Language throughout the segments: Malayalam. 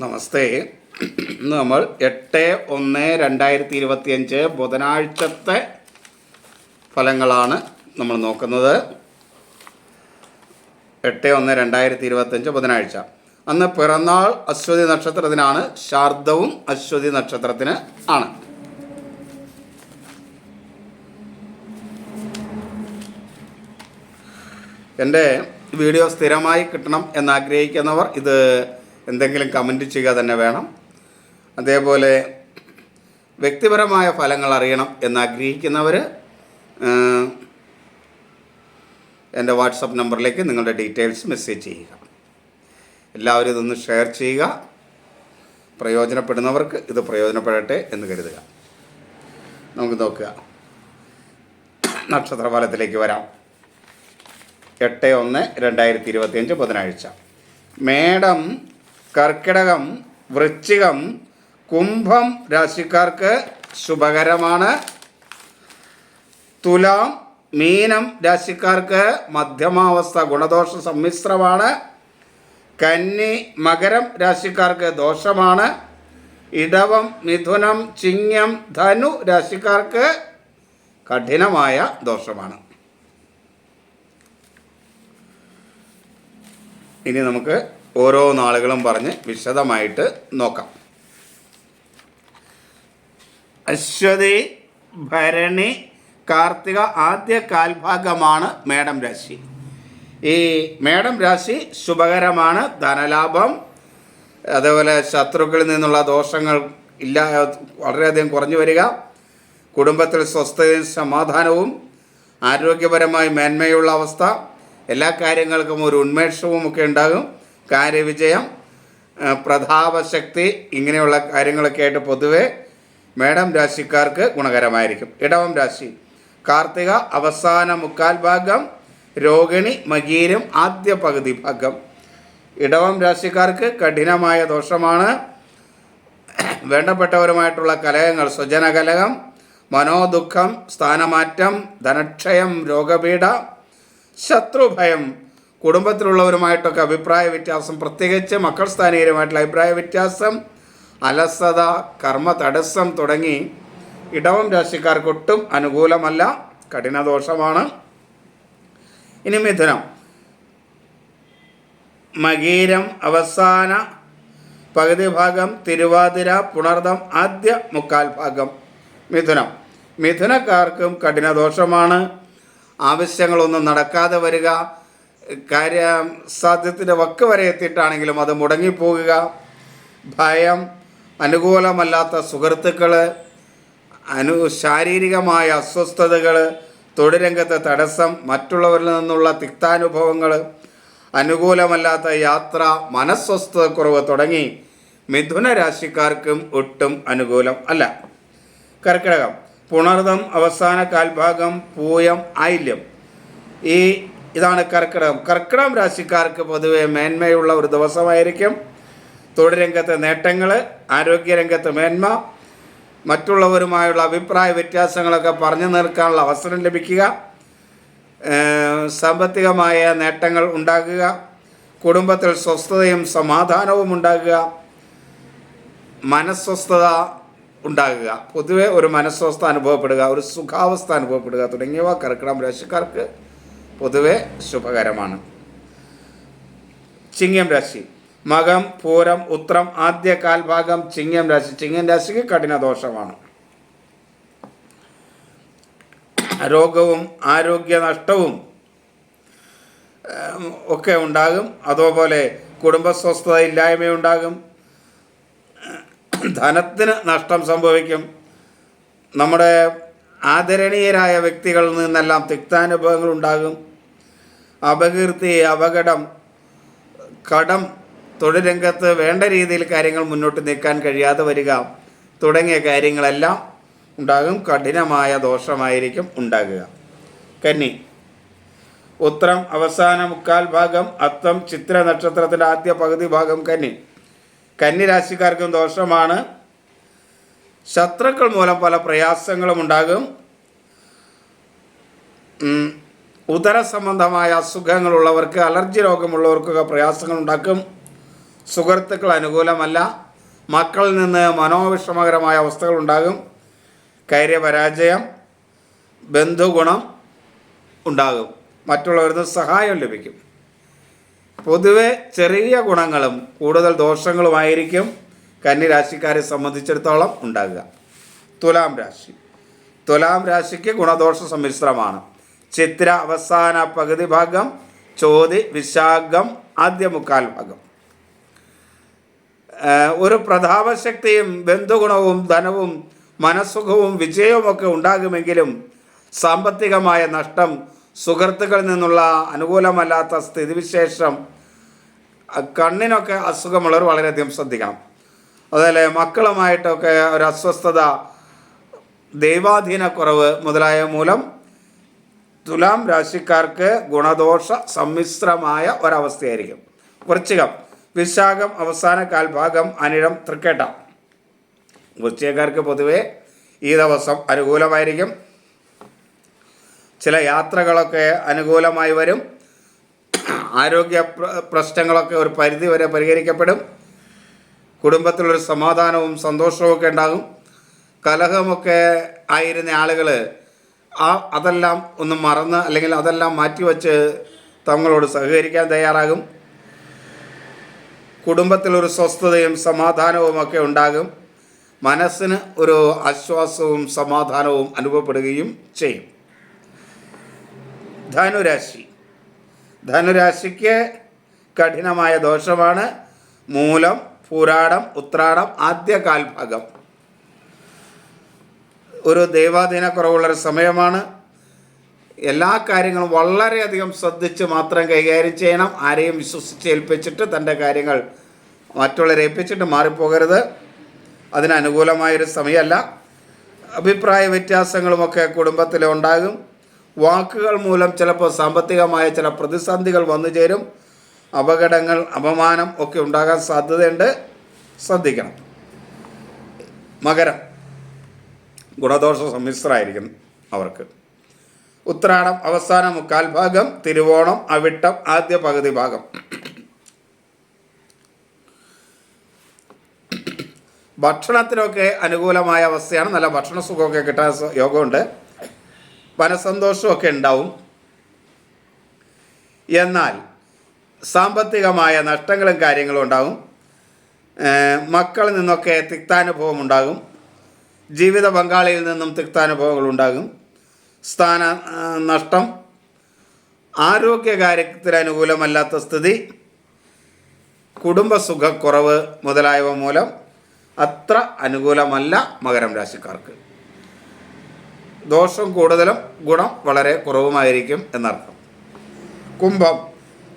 നമസ്തേ. ഇന്ന് നമ്മൾ എട്ട് ഒന്ന് രണ്ടായിരത്തി ഇരുപത്തിയഞ്ച് ബുധനാഴ്ചത്തെ ഫലങ്ങളാണ് നമ്മൾ നോക്കുന്നത്. എട്ട് ഒന്ന് രണ്ടായിരത്തി ഇരുപത്തഞ്ച് ബുധനാഴ്ച. അന്ന് പിറന്നാൾ അശ്വതി നക്ഷത്രത്തിനാണ് ശാർദവും അശ്വതി നക്ഷത്രത്തിന് ആണ്. എന്റെ വീഡിയോ സ്ഥിരമായി കിട്ടണം എന്നാഗ്രഹിക്കുന്നവർ ഇത് എന്തെങ്കിലും കമന്റ് ചെയ്യുക തന്നെ വേണം. അതേപോലെ വ്യക്തിപരമായ ഫലങ്ങൾ അറിയണം എന്നാഗ്രഹിക്കുന്നവർ എന്റെ വാട്സപ്പ് നമ്പറിലേക്ക് നിങ്ങളുടെ ഡീറ്റെയിൽസ് മെസ്സേജ് ചെയ്യുക. എല്ലാവരും ഇതൊന്ന് ഷെയർ ചെയ്യുക. പ്രയോജനപ്പെടുന്നവർക്ക് ഇത് പ്രയോജനപ്പെടട്ടെ എന്ന് കരുതുക. നമുക്ക് നോക്കുക. നക്ഷത്രഫലത്തിലേക്ക് വരാം. എട്ട് ഒന്ന് രണ്ടായിരത്തി ഇരുപത്തിയഞ്ച് ബുധനാഴ്ച. മേടം കർക്കിടകം വൃശ്ചികം കുംഭം രാശിക്കാർക്ക് ശുഭകരമാണ്. തുലാം മീനം രാശിക്കാർക്ക് മധ്യമാവസ്ഥ ഗുണദോഷ സമ്മിശ്രമാണ്. കന്നി മകരം രാശിക്കാർക്ക് ദോഷമാണ്. ഇടവം മിഥുനം ചിങ്ങം ധനു രാശിക്കാർക്ക് കഠിനമായ ദോഷമാണ്. ഇനി നമുക്ക് ഓരോ നാളുകളും പറഞ്ഞ് വിശദമായിട്ട് നോക്കാം. അശ്വതി ഭരണി കാർത്തിക ആദ്യ കാൽഭാഗമാണ് മേടം രാശി. ഈ മേടം രാശി ശുഭകരമാണ് ധനലാഭം അതേപോലെ ശത്രുക്കളിൽ നിന്നുള്ള ദോഷങ്ങൾ ഇല്ല വളരെയധികം കുറഞ്ഞു വരിക കുടുംബത്തിൽ സ്വസ്ഥതയും സമാധാനവും ആരോഗ്യപരമായി മേന്മയുള്ള അവസ്ഥ എല്ലാ കാര്യങ്ങൾക്കും ഒരു ഉന്മേഷവും ഒക്കെ ഉണ്ടാകും. കാര്യവിജയം പ്രതാപശക്തി ഇങ്ങനെയുള്ള കാര്യങ്ങളൊക്കെ ആയിട്ട് പൊതുവെ മേടം രാശിക്കാർക്ക് ഗുണകരമായിരിക്കും. ഇടവം രാശി. കാർത്തിക അവസാന മുക്കാൽ ഭാഗം രോഹിണി മകീരം ആദ്യ പകുതി ഭാഗം. ഇടവം രാശിക്കാർക്ക് കഠിനമായ ദോഷമാണ്. വേണ്ടപ്പെട്ടവരുമായിട്ടുള്ള കലഹങ്ങൾ സ്വജന കലഹം മനോദുഃഖം സ്ഥാനമാറ്റം ധനക്ഷയം രോഗപീഠ ശത്രുഭയം കുടുംബത്തിലുള്ളവരുമായിട്ടൊക്കെ അഭിപ്രായ വ്യത്യാസം പ്രത്യേകിച്ച് മക്കൾ സ്ഥാനീയരുമായിട്ടുള്ള അഭിപ്രായ വ്യത്യാസം അലസത കർമ്മ തടസ്സം തുടങ്ങി ഇടവം രാശിക്കാർക്കൊട്ടും അനുകൂലമല്ല കഠിനദോഷമാണ്. ഇനി മിഥുനം. മകീരം അവസാന പകുതി ഭാഗം തിരുവാതിര പുണർദം ആദ്യ മുക്കാൽ ഭാഗം. മിഥുനം. മിഥുനക്കാർക്കും കഠിനദോഷമാണ്. ആവശ്യങ്ങളൊന്നും നടക്കാതെ വരിക. കാര്യ സാധ്യത്തിന്റെ വക്ക് വരെ എത്തിയിട്ടാണെങ്കിലും അത് മുടങ്ങിപ്പോകുക ഭയം അനുകൂലമല്ലാത്ത സുഹൃത്തുക്കൾ അനു ശാരീരികമായ അസ്വസ്ഥതകൾ തൊഴിലരംഗത്തെ തടസ്സം മറ്റുള്ളവരിൽ നിന്നുള്ള തിക്താനുഭവങ്ങൾ അനുകൂലമല്ലാത്ത യാത്ര മനസ്വസ്ഥതക്കുറവ് തുടങ്ങി മിഥുന രാശിക്കാർക്കും ഒട്ടും അനുകൂലം അല്ല. കർക്കിടകം പുണർദം അവസാന കാൽഭാഗം പൂയം ആയില്യം. ഈ ഇതാണ് കർക്കിടകം. കർക്കിടകം രാശിക്കാർക്ക് പൊതുവെ മേന്മയുള്ള ഒരു ദിവസമായിരിക്കും. തൊഴിൽ രംഗത്തെ നേട്ടങ്ങൾ ആരോഗ്യരംഗത്ത് മേന്മ മറ്റുള്ളവരുമായുള്ള അഭിപ്രായ വ്യത്യാസങ്ങളൊക്കെ പറഞ്ഞു നിർക്കാനുള്ള അവസരം ലഭിക്കുക. സാമ്പത്തികമായ നേട്ടങ്ങൾ ഉണ്ടാകുക. കുടുംബത്തിൽ സ്വസ്ഥതയും സമാധാനവും ഉണ്ടാകുക. മനസ്വസ്ഥത ഉണ്ടാകുക. പൊതുവെ ഒരു മനസ്വസ്ഥ അനുഭവപ്പെടുക ഒരു സുഖാവസ്ഥ അനുഭവപ്പെടുക തുടങ്ങിയവ കർക്കിടകം രാശിക്കാർക്ക് പൊതുവെ ശുഭകരമാണ്. ചിങ്ങം രാശി. മകം പൂരം ഉത്രം ആദ്യ കാൽഭാഗം ചിങ്ങം രാശി. ചിങ്ങം രാശിക്ക് കഠിന ദോഷമാണ്. രോഗവും ആരോഗ്യ നഷ്ടവും ഒക്കെ ഉണ്ടാകും. അതുപോലെ കുടുംബസ്വസ്ഥത ഇല്ലായ്മയുണ്ടാകും. ധനത്തിന് നഷ്ടം സംഭവിക്കും. നമ്മുടെ ആദരണീയരായ വ്യക്തികളിൽ നിന്നെല്ലാം തിക്താനുഭവങ്ങൾ ഉണ്ടാകും. അപകീർത്തി അപകടം കടം തൊഴിൽ രംഗത്ത് വേണ്ട രീതിയിൽ കാര്യങ്ങൾ മുന്നോട്ട് നീക്കാൻ കഴിയാതെ വരിക തുടങ്ങിയ കാര്യങ്ങളെല്ലാം ഉണ്ടാകും. കഠിനമായ ദോഷമായിരിക്കും ഉണ്ടാകുക. കന്നി. ഉത്രം അവസാന മുക്കാൽ ഭാഗം അത്തം ചിത്ര നക്ഷത്രത്തിന്റെ ആദ്യ പകുതി ഭാഗം കന്നി. കന്നി രാശിക്കാർക്കും ദോഷമാണ്. ശത്രുക്കൾ മൂലം പല പ്രയാസങ്ങളും ഉണ്ടാകും. ഉദര സംബന്ധമായ അസുഖങ്ങളുള്ളവർക്ക് അലർജി രോഗമുള്ളവർക്കൊക്കെ പ്രയാസങ്ങൾ ഉണ്ടാക്കും സുഹൃത്തുക്കൾ അനുകൂലമല്ല. മക്കളിൽ നിന്ന് മനോവിഷമകരമായ അവസ്ഥകൾ ഉണ്ടാകും കാര്യപരാജയം ബന്ധുഗുണം ഉണ്ടാകും. മറ്റുള്ളവരിൽ നിന്ന് സഹായം ലഭിക്കും. പൊതുവെ ചെറിയ ഗുണങ്ങളും കൂടുതൽ ദോഷങ്ങളുമായിരിക്കും കന്നിരാശിക്കാരെ സംബന്ധിച്ചിടത്തോളം ഉണ്ടാകുക. തുലാം രാശി. തുലാം രാശിക്ക് ഗുണദോഷ സമ്മിശ്രമാണ്. ചിത്ര അവസാന പകുതി ഭാഗം ചോതി വിശാഖം ആദ്യ മുക്കാൽ ഭാഗം. ഒരു പ്രതാപശക്തിയും ബന്ധുഗുണവും ധനവും മനസ്സുഖവും വിജയവുമൊക്കെ ഉണ്ടാകുമെങ്കിലും സാമ്പത്തികമായ നഷ്ടം സുഹൃത്തുക്കളിൽ നിന്നുള്ള അനുകൂലമല്ലാത്ത സ്ഥിതിവിശേഷം കണ്ണിനൊക്കെ അസുഖമുള്ളവർ വളരെയധികം ശ്രദ്ധിക്കണം. അതുപോലെ മക്കളുമായിട്ടൊക്കെ ഒരു അസ്വസ്ഥത ദൈവാധീനക്കുറവ് മുതലായ മൂലം തുലാം രാശിക്കാർക്ക് ഗുണദോഷ സമ്മിശ്രമായ ഒരവസ്ഥയായിരിക്കും. വൃശ്ചികം വിശാഖം അവസാന കാൽഭാഗം അനിഴം തൃക്കേട്ട. വൃശ്ചികക്കാർക്ക് പൊതുവെ ഈ ദിവസം അനുകൂലമായിരിക്കും. ചില യാത്രകളൊക്കെ അനുകൂലമായി വരും. ആരോഗ്യ പ്ര- പ്രശ്നങ്ങളൊക്കെ ഒരു പരിധി വരെ പരിഹരിക്കപ്പെടും. കുടുംബത്തിലൊരു സമാധാനവും സന്തോഷവും ഒക്കെ ഉണ്ടാകും. കലഹമൊക്കെ ആയിരുന്ന ആളുകൾ ആ അതെല്ലാം ഒന്ന് മറന്ന് അല്ലെങ്കിൽ അതെല്ലാം മാറ്റിവെച്ച് തങ്ങളോട് സഹകരിക്കാൻ തയ്യാറാകും. കുടുംബത്തിലൊരു സ്വസ്ഥതയും സമാധാനവും ഒക്കെ ഉണ്ടാകും. മനസ്സിന് ഒരു ആശ്വാസവും സമാധാനവും അനുഭവപ്പെടുകയും ചെയ്യും. ധനുരാശി. ധനുരാശിക്ക് കഠിനമായ ദോഷമാണ്. മൂലം പൂരാടം ഉത്രാടം ആദ്യ കാൽഭാഗം ഒരു ദൈവാധീന കുറവുള്ളൊരു സമയമാണ്. എല്ലാ കാര്യങ്ങളും വളരെയധികം ശ്രദ്ധിച്ച് മാത്രം കൈകാര്യം ചെയ്യണം. ആരെയും വിശ്വസിച്ച് ഏൽപ്പിച്ചിട്ട് തന്റെ കാര്യങ്ങൾ മറ്റുള്ളവരെ ഏൽപ്പിച്ചിട്ട് മാറിപ്പോകരുത്. അതിനനുകൂലമായൊരു സമയമല്ല. അഭിപ്രായ വ്യത്യാസങ്ങളുമൊക്കെ കുടുംബത്തിൽ ഉണ്ടാകും. വാക്കുകൾ മൂലം ചിലപ്പോൾ സാമ്പത്തികമായ ചില പ്രതിസന്ധികൾ വന്നു ചേരും. അപകടങ്ങൾ അപമാനം ഒക്കെ ഉണ്ടാകാൻ സാധ്യതയുണ്ട്. ശ്രദ്ധിക്കണം. മകരം. ഗുണദോഷ സമ്മിശ്രമായിരിക്കും അവർക്ക്. ഉത്രാടം അവസാന മുക്കാൽ ഭാഗം തിരുവോണം അവിട്ടം ആദ്യ പകുതി ഭാഗം. ഭക്ഷണത്തിനൊക്കെ അനുകൂലമായ അവസ്ഥയാണ്. നല്ല ഭക്ഷണ സുഖമൊക്കെ കിട്ടാൻ യോഗമുണ്ട്. മനസന്തോഷമൊക്കെ ഉണ്ടാവും. എന്നാൽ സാമ്പത്തികമായ നഷ്ടങ്ങളും കാര്യങ്ങളും ഉണ്ടാകും മക്കളിൽ നിന്നൊക്കെ തിക്താനുഭവം ഉണ്ടാകും. ജീവിത പങ്കാളിയിൽ നിന്നും തിക്താനുഭവങ്ങൾ ഉണ്ടാകും. സ്ഥാന നഷ്ടം ആരോഗ്യകാര്യത്തിന് അനുകൂലമല്ലാത്ത സ്ഥിതി കുടുംബസുഖക്കുറവ് മുതലായവ മൂലം അത്ര അനുകൂലമല്ല മകരം രാശിക്കാർക്ക്. ദോഷം കൂടുതലും ഗുണം വളരെ കുറവുമായിരിക്കും എന്നർത്ഥം. കുംഭം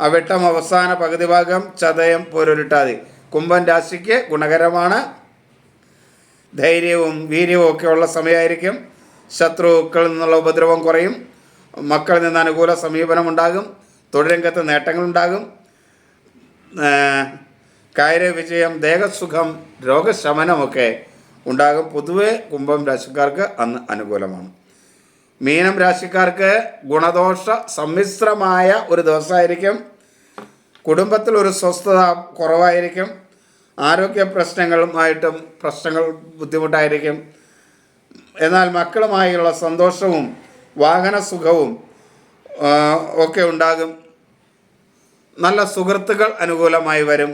അവിട്ടം അവസാന പകുതി ഭാഗം ചതയം പോരൊരുട്ടാതി. കുംഭം രാശിക്ക് ഗുണകരമാണ്. ധൈര്യവും വീര്യവും ഒക്കെ ഉള്ള സമയമായിരിക്കും. ശത്രുക്കളിൽ നിന്നുള്ള ഉപദ്രവം കുറയും. മക്കളിൽ നിന്ന് അനുകൂല സമീപനം ഉണ്ടാകും. തൊഴിലംഗത്ത് നേട്ടങ്ങളുണ്ടാകും കാര്യവിജയം ദേഹസുഖം രോഗശമനമൊക്കെ ഉണ്ടാകും. പൊതുവെ കുംഭം രാശിക്കാർക്ക് അന്ന് അനുകൂലമാണ്. മീനം രാശിക്കാർക്ക് ഗുണദോഷ സമ്മിശ്രമായ ഒരു ദിവസമായിരിക്കും. കുടുംബത്തിൽ ഒരു സ്വസ്ഥത കുറവായിരിക്കും. ആരോഗ്യ പ്രശ്നങ്ങളുമായിട്ടും പ്രശ്നങ്ങൾ ബുദ്ധിമുട്ടായിരിക്കും. എന്നാൽ മക്കളുമായുള്ള സന്തോഷവും വാഹന സുഖവും ഒക്കെ ഉണ്ടാകും. നല്ല സുഹൃത്തുക്കൾ അനുകൂലമായി വരും.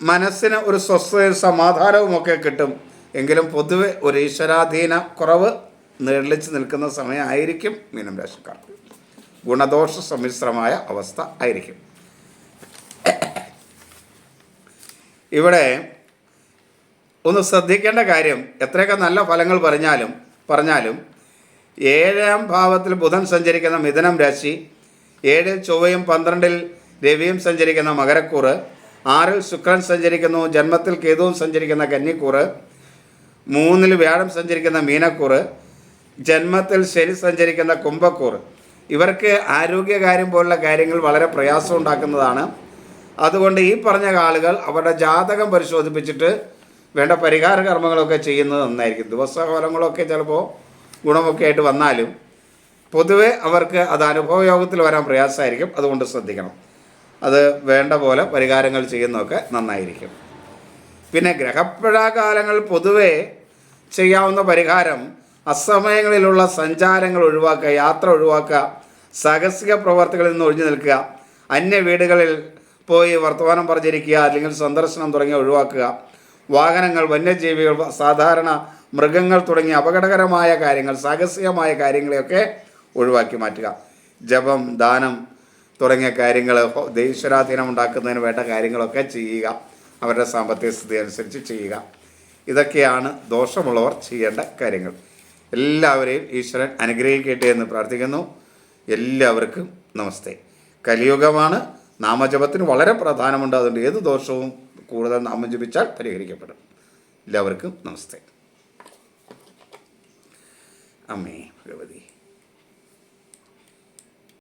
മനസ്സിന് ഒരു സ്വസ്ഥതയും സമാധാനവും ഒക്കെ കിട്ടും. എങ്കിലും പൊതുവെ ഒരു ഈശ്വരാധീന കുറവ് നിഴലിച്ച് നിൽക്കുന്ന സമയമായിരിക്കും മീനം രാശിക്കാർക്ക് ഗുണദോഷ സമ്മിശ്രമായ അവസ്ഥ ആയിരിക്കും. ഇവിടെ ഒന്ന് ശ്രദ്ധിക്കേണ്ട കാര്യം എത്രയൊക്കെ നല്ല ഫലങ്ങൾ പറഞ്ഞാലും പറഞ്ഞാലും ഏഴാം ഭാവത്തിൽ ബുധൻ സഞ്ചരിക്കുന്ന മിഥുനം രാശി ഏഴിൽ ചൊവ്വയും പന്ത്രണ്ടിൽ രവിയും സഞ്ചരിക്കുന്ന മകരക്കൂറ് ആറിൽ ശുക്രൻ സഞ്ചരിക്കുന്നു ജന്മത്തിൽ കേതുവും സഞ്ചരിക്കുന്ന കന്നിക്കൂറ് മൂന്നിൽ വ്യാഴം സഞ്ചരിക്കുന്ന മീനക്കൂറ് ജന്മത്തിൽ ശനി സഞ്ചരിക്കുന്ന കുംഭക്കൂറ്. ഇവർക്ക് ആരോഗ്യകാര്യം പോലുള്ള കാര്യങ്ങൾ വളരെ പ്രയാസം ഉണ്ടാക്കുന്നതാണ്. അതുകൊണ്ട് ഈ പറഞ്ഞ ആളുകൾ അവരുടെ ജാതകം പരിശോധിപ്പിച്ചിട്ട് വേണ്ട പരിഹാര കർമ്മങ്ങളൊക്കെ ചെയ്യുന്നത് നന്നായിരിക്കും. ദിവസഫലങ്ങളൊക്കെ ചിലപ്പോൾ ഗുണമൊക്കെ ആയിട്ട് വന്നാലും പൊതുവെ അവർക്ക് അത് അനുഭവയോഗത്തിൽ വരാൻ പ്രയാസമായിരിക്കും. അതുകൊണ്ട് ശ്രദ്ധിക്കണം. അത് വേണ്ട പോലെ പരിഹാരങ്ങൾ ചെയ്യുന്നതൊക്കെ നന്നായിരിക്കും. പിന്നെ ഗ്രഹപ്പിഴ കാലങ്ങൾ പൊതുവെ ചെയ്യാവുന്ന പരിഹാരം അസമയങ്ങളിലുള്ള സഞ്ചാരങ്ങൾ ഒഴിവാക്കുക യാത്ര ഒഴിവാക്കുക സാഹസിക പ്രവർത്തികളിൽ നിന്ന് ഒഴിഞ്ഞു നിൽക്കുക അന്യ വീടുകളിൽ പോയി വർത്തമാനം പറഞ്ഞിരിക്കുക അല്ലെങ്കിൽ സന്ദർശനം തുടങ്ങി ഒഴിവാക്കുക. വാഹനങ്ങൾ വന്യജീവികൾ സാധാരണ മൃഗങ്ങൾ തുടങ്ങിയ അപകടകരമായ കാര്യങ്ങൾ സാഹസികമായ കാര്യങ്ങളെയൊക്കെ ഒഴിവാക്കി മാറ്റുക. ജപം ദാനം തുടങ്ങിയ കാര്യങ്ങൾ ഈശ്വരാധീനം ഉണ്ടാക്കുന്നതിന് വേണ്ട കാര്യങ്ങളൊക്കെ ചെയ്യുക. അവരുടെ സാമ്പത്തിക സ്ഥിതി അനുസരിച്ച് ചെയ്യുക. ഇതൊക്കെയാണ് ദോഷമുള്ളവർ ചെയ്യേണ്ട കാര്യങ്ങൾ. എല്ലാവരെയും ഈശ്വരൻ അനുഗ്രഹിക്കട്ടെ എന്ന് പ്രാർത്ഥിക്കുന്നു. എല്ലാവർക്കും നമസ്തേ. കലിയുഗമാണ്. നാമജപത്തിന് വളരെ പ്രധാനമുണ്ട് അതുകൊണ്ട് ഏത് ദോഷവും കൂടുതൽ നാമം ജപിച്ചാൽ പരിഹരിക്കപ്പെടും. എല്ലാവർക്കും നമസ്തേ. അമ്മേ ഭഗവതി.